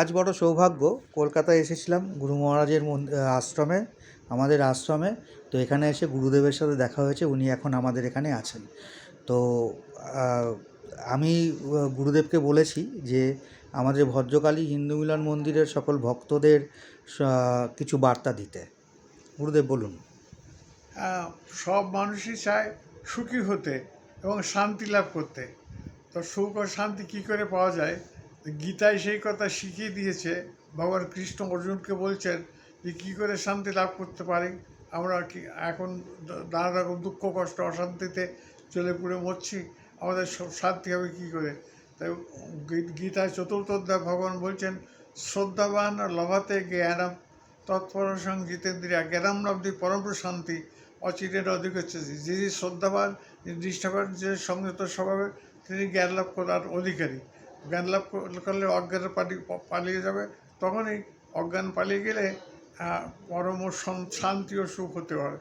আজ বড় সৌভাগ্য, কলকাতায় এসেছিলাম গুরু মহারাজের আশ্রমে, আমাদের আশ্রমে। তো এখানে এসে গুরুদেবের সাথে দেখা হয়েছে, উনি এখন আমাদের এখানে আছেন। তো আমি গুরুদেবকে বলেছি যে, আমাদের ভদ্রকালী হিন্দু মিলন মন্দিরের সকল ভক্তদের কিছু বার্তা দিতে। গুরুদেব, বলুন। সব মানুষই চায় সুখী হতে এবং শান্তি লাভ করতে। তো সুখ ও শান্তি কী করে পাওয়া যায়? গীতায় সেই কথা শিখিয়ে দিয়েছে, ভগবান কৃষ্ণ অর্জুনকে বলছেন যে কী করে শান্তি লাভ করতে পারি? আমরা কি এখন নানা রকম দুঃখ, কষ্ট, অশান্তিতে চলে পুড়ে মরছি, আমাদের সব শান্তি হবে কী করে? তাই গীতায় চতুর্থ অধ্যায় ভগবান বলছেন, শ্রদ্ধাবান লভাতে জ্ঞানম তৎপরসং জিতেন্দ্রিয়া জ্ঞানাম লব্ধি পরম শান্তি অচিরের অধিক হচ্ছে। যিনি শ্রদ্ধাবান নিষ্ঠাবান যে সংযত স্বভাবে তিনি জ্ঞান লাভ করার অধিকারী। জ্ঞান লাভ করলে অজ্ঞান পালি পালিয়ে যাবে। তখনই অজ্ঞান পালিয়ে গেলে পরম শান- শান্তি ও সুখ হতে পারে।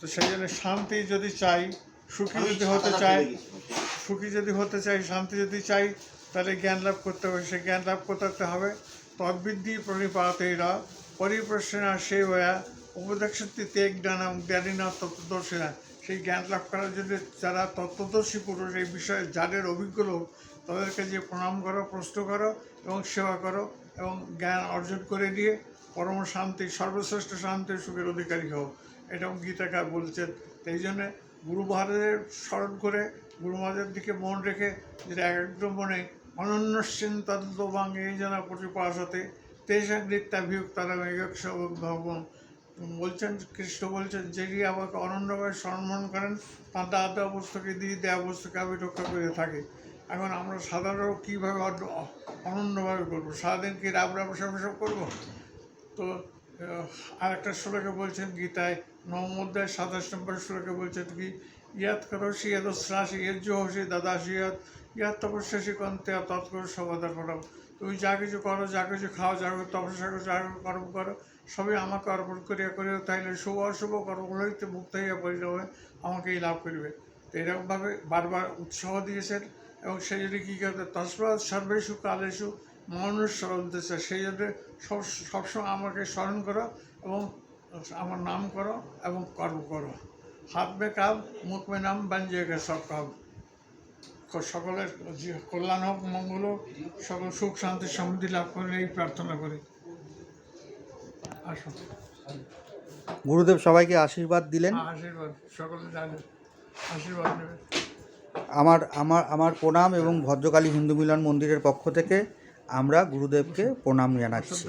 তো সেই জন্য শান্তি যদি চাই সুখী যদি হতে চাই সুখী যদি হতে চাই শান্তি যদি চাই তাহলে জ্ঞান লাভ করতে হবে। সে জ্ঞান লাভ করতে হবে। তদ্বিদ্ধি প্রণিপাতেরা পরিপ্রশ্না সেবয়া উপদেশক্তি তেগ জ্ঞানাম জ্ঞানীনা তত্ত্বদর্শিনা। সেই জ্ঞান লাভ করার জন্য যারা তত্ত্বদর্শী পুরুষ এই বিষয়ে যাদের অভিজ্ঞ লোক তাদেরকে যে প্রণাম করো, প্রশ্ন করো এবং সেবা করো এবং জ্ঞান অর্জন করে দিয়ে পরম শান্তি, সর্বশ্রেষ্ঠ শান্তি সুখের অধিকারী হও। এটাও গীতাকার বলছেন। তো এই জন্যে গুরু মহারাজের স্মরণ করে গুরু মহারাজের দিকে মন রেখে যেটা একদম মনে অনন্য চিন্তাদ্বাং এই জানা প্রতিপাশতে তেষাং নিত্যাভিয়োগ তারা ভগবান বলছেন, কৃষ্ণ বলছেন যিনি আমাকে অনন্যভাবে সম্মান করেন, তার দাদা অবস্থাকে দিয়ে দেয়া অবস্থাকে আমি রক্ষা করে থাকি। এখন আমরা সাধারণ কীভাবে অনন্যভাবে করব? সারাদিন কি রাম রাম সব সব করব? তো আর একটা শ্লোকে বলছেন গীতায়, নবম অধ্যায় সাতাশ নম্বর শ্লোকে বলছেন কি, ইয়াত করসি ইয়াদশ্রাসি যজ্ঞ হসি দাদাসি, ইয়াত ইয়াত তপস্যাসি কন্তে তৎকর করো। তুমি যা কিছু করো, যা কিছু খাও, যা কিছু তপস্যা করো, যা কিছু কর্ম করো, সবই আমাকে অর্পণ করিয়া করিও তাইলে শুভ অশুভ কর্মগুলো হইতে মুক্ত হইয়া পরিণামে আমাকেই লাভ করিবে। তো এরকমভাবে বারবার উৎসাহ দিয়েছেন এবং সেই জন্য কী করতে তসমাৎ সর্বেষু কালেষু মানুষ স্মরণ সেই জন্য সব সবসময় আমাকে স্মরণ করো এবং আমার নাম করো এবং কর্ম করো। হাত মে কাম মুখ মে নাম, বাঞ্জিয়ে সব কাম। সকলের কল্যাণ হোক মঙ্গল হোক সকল সুখ শান্তি সমৃদ্ধি লাভ করে এই প্রার্থনা করি। আসুন। গুরুদেব সবাইকে আশীর্বাদ দিলেন। আশীর্বাদ। সকলে আশীর্বাদ নেবে। আমার আমার আমার প্রণাম এবং ভদ্রকালী হিন্দু মিলন মন্দিরের পক্ষ থেকে আমরা গুরুদেবকে প্রণাম জানাচ্ছি।